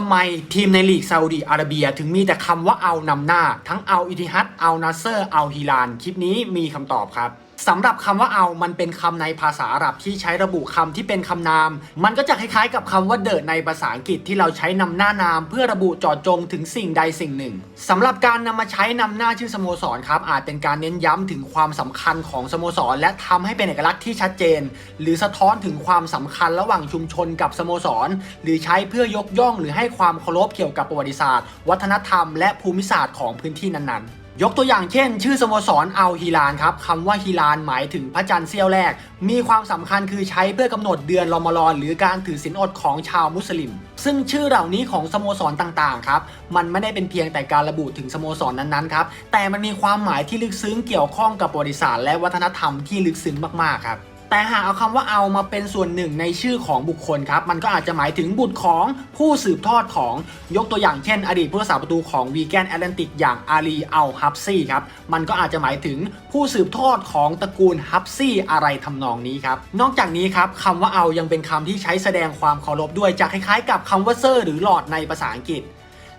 ทำไมทีมในลีกซาอุดีอาระเบีย ถึงมีแต่คำว่าเอานำหน้า ทั้งเอาอิทิฮัตเอานาเซอร์เอาฮิลาน คลิปนี้มีคำตอบครับ สำหรับคำว่าเอามันเป็นคำในภาษาอาหรับที่ใช้ระบุคำที่เป็นคำนาม มันก็จะคล้ายๆ กับคำว่าเดิในภาษาอังกฤษที่เราใช้นำหน้านาม เพื่อระบุจาะจงถึงสิ่งใดสิ่งหนึ่งสำหรับการนำมาใช้นำหน้าชื่อสโมสรครับอาจเป็นการเน้นย้ำถึงความสำคัญของสโมสร และทำให้เป็นเอกลักษณ์ที่ชัดเจน หรือสะท้อนถึงความสำคัญระหว่างชุมชนกับสโมสร หรือใช้เพื่อยกย่อง หรือให้ความเคารพเกี่ยวกับประวัติศาสตร์ วัฒนธรรมและภูมิศาสตร์ของพื้นที่นั้นๆ ยกตัวอย่างเช่น ชื่อสโมสรอัลฮิลานครับคำว่าฮิลานหมายถึงพระจันทร์เสี้ยวแรก มีความสำคัญคือใช้เพื่อกำหนดเดือนรอมฎอนหรือการถือศีลอดของชาวมุสลิม ซึ่งชื่อเหล่านี้ของสโมสรต่างๆครับมันไม่ได้เป็นเพียงแต่การระบุถึงสโมสรนั้นๆครับแต่มันมีความหมายที่ลึกซึ้งเกี่ยวข้องกับประวัติศาสตร์และวัฒนธรรมที่ลึกซึ้งมากๆครับ แต่หากเอาคำว่าเอามาเป็นส่วนหนึ่งในชื่อของบุคคลครับ มันก็อาจจะหมายถึงบุตรของผู้สืบทอดของยกตัวอย่างเช่น อดีตผู้รักษาประตูของวีแกนแอตแลนติกอย่างอาลีอัลฮับซี่ครับ มันก็อาจจะหมายถึงผู้สืบทอดของตระกูลฮับซี่อะไรทำนองนี้ครับ นอกจากนี้ครับคำว่าเอายังเป็นคำที่ใช้แสดงความเคารพด้วยจะคล้ายๆ กับคำว่าเซอร์หรือหลอดในภาษาอังกฤษ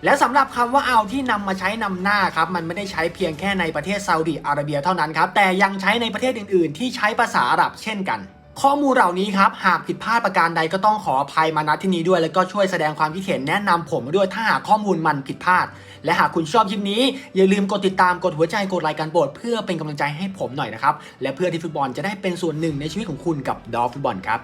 และสำหรับคำว่าเอาที่นำมาใช้นำหน้าครับมันไม่ได้ใช้เพียงแค่ในประเทศซาอุดิอาระเบียเท่านั้นครับแต่ยังใช้ในประเทศอื่น ๆ ที่ใช้ภาษาอาหรับเช่นกัน ข้อมูลเหล่านี้ครับหากผิดพลาดประการใดก็ต้องขออภัยมาณที่นี้ด้วย แล้วก็ช่วยแสดงความคิดเห็นแนะนำผมด้วยถ้าหากข้อมูลมันผิดพลาด และหากคุณชอบคลิปนี้อย่าลืมกดติดตามกดหัวใจกดไลค์กันโปรดเพื่อเป็นกำลังใจให้ผมหน่อยนะครับและเพื่อที่ฟุตบอลจะได้เป็นส่วนหนึ่งในชีวิตของคุณกับดอฟฟุตบอลครับ